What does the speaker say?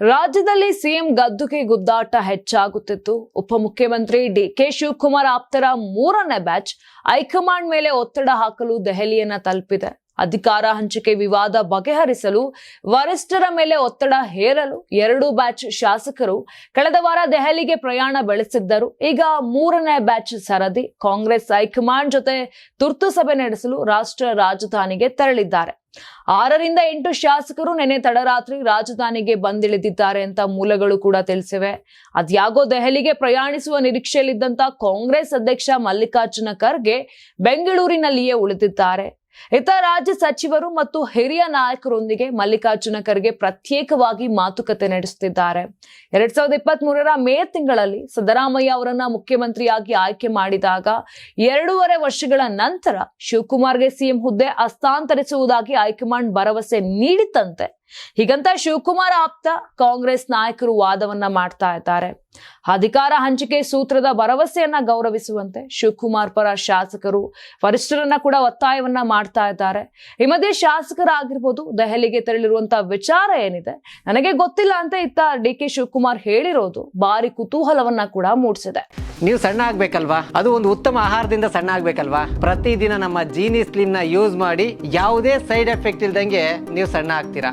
ರಾಜ್ಯದಲ್ಲಿ ಸಿಎಂ ಗದ್ದುಗೆ ಗುದ್ದಾಟ ಹೆಚ್ಚಾಗುತ್ತಿತ್ತು. ಉಪಮುಖ್ಯಮಂತ್ರಿ ಡಿಕೆ ಶಿವಕುಮಾರ್ ಆಪ್ತರ ಮೂರನೇ ಬ್ಯಾಚ್ ಹೈಕಮಾಂಡ್ ಮೇಲೆ ಒತ್ತಡ ಹಾಕಲು ದೆಹಲಿಯನ್ನ ತಲುಪಿದೆ. ಅಧಿಕಾರ ಹಂಚಿಕೆ ವಿವಾದ ಬಗೆಹರಿಸಲು ವರಿಷ್ಠರ ಮೇಲೆ ಒತ್ತಡ ಹೇರಲು ಎರಡು ಬ್ಯಾಚ್ ಶಾಸಕರು ಕಳೆದ ವಾರ ದೆಹಲಿಗೆ ಪ್ರಯಾಣ ಬೆಳೆಸಿದ್ದರು. ಈಗ ಮೂರನೇ ಬ್ಯಾಚ್ ಸರದಿ. ಕಾಂಗ್ರೆಸ್ ಹೈಕಮಾಂಡ್ ಜೊತೆ ತುರ್ತು ಸಭೆ ನಡೆಸಲು ರಾಷ್ಟ್ರ ರಾಜಧಾನಿಗೆ ತೆರಳಿದ್ದಾರೆ. ಆರರಿಂದ ಎಂಟು ಶಾಸಕರು ನೆನೆ ತಡರಾತ್ರಿ ರಾಜಧಾನಿಗೆ ಬಂದಿಳಿದಿದ್ದಾರೆ ಅಂತ ಮೂಲಗಳು ಕೂಡ ತಿಳಿಸಿವೆ. ಅದ್ಯಾಗೋ ದೆಹಲಿಗೆ ಪ್ರಯಾಣಿಸುವ ನಿರೀಕ್ಷೆಯಲ್ಲಿದ್ದಂತ ಕಾಂಗ್ರೆಸ್ ಅಧ್ಯಕ್ಷ ಮಲ್ಲಿಕಾರ್ಜುನ ಖರ್ಗೆ ಬೆಂಗಳೂರಿನಲ್ಲಿಯೇ ಉಳಿದಿದ್ದಾರೆ. ಇತ ರಾಜ್ಯ ಸಚಿವರು ಮತ್ತು ಹಿರಿಯ ನಾಯಕರೊಂದಿಗೆ ಮಲ್ಲಿಕಾರ್ಜುನ ಖರ್ಗೆ ಪ್ರತ್ಯೇಕವಾಗಿ ಮಾತುಕತೆ ನಡೆಸುತ್ತಿದ್ದಾರೆ. ಎರಡ್ ಸಾವಿರದ ಇಪ್ಪತ್ತ್ ಮೂರರ ಮೇ ತಿಂಗಳಲ್ಲಿ ಸಿದ್ದರಾಮಯ್ಯ ಅವರನ್ನ ಮುಖ್ಯಮಂತ್ರಿಯಾಗಿ ಆಯ್ಕೆ ಮಾಡಿದಾಗ ಎರಡೂವರೆ ವರ್ಷಗಳ ನಂತರ ಶಿವಕುಮಾರ್ಗೆ ಸಿಎಂ ಹುದ್ದೆ ಹಸ್ತಾಂತರಿಸುವುದಾಗಿ ಹೈಕಮಾಂಡ್ ಭರವಸೆ ನೀಡಿತಂತೆ ಹೀಗಂತ ಶಿವಕುಮಾರ್ ಆಪ್ತ ಕಾಂಗ್ರೆಸ್ ನಾಯಕರು ವಾದವನ್ನ ಮಾಡ್ತಾ ಇದ್ದಾರೆ. ಅಧಿಕಾರ ಹಂಚಿಕೆ ಸೂತ್ರದ ಭರವಸೆಯನ್ನ ಗೌರವಿಸುವಂತೆ ಶಿವಕುಮಾರ್ ಪರ ಶಾಸಕರು, ವರಿಷ್ಠರನ್ನ ಕೂಡ ಒತ್ತಾಯವನ್ನ ಮಾಡ್ತಾ ಇದ್ದಾರೆ. ಈ ಮಧ್ಯೆ ಶಾಸಕರಾಗಿರ್ಬೋದು, ದೆಹಲಿಗೆ ತೆರಳಿರುವಂತಹ ವಿಚಾರ ಏನಿದೆ, ನನಗೆ ಗೊತ್ತಿಲ್ಲ ಅಂತ ಇತ್ತ ಡಿ ಕೆ ಶಿವಕುಮಾರ್ ಹೇಳಿರೋದು ಭಾರಿ ಕುತೂಹಲವನ್ನ ಕೂಡ ಮೂಡಿಸಿದೆ. ನೀವು ಸಣ್ಣ ಆಗ್ಬೇಕಲ್ವಾ? ಅದು ಒಂದು ಉತ್ತಮ ಆಹಾರದಿಂದ ಸಣ್ಣ ಆಗ್ಬೇಕಲ್ವಾ? ಪ್ರತಿದಿನ ನಮ್ಮ ಜೀನಿ ಸ್ಲಿಮ್ನ ಯೂಸ್ ಮಾಡಿ ಯಾವುದೇ ಸೈಡ್ ಎಫೆಕ್ಟ್ ಇಲ್ದಂಗೆ ನೀವು ಸಣ್ಣ ಆಗ್ತೀರಾ?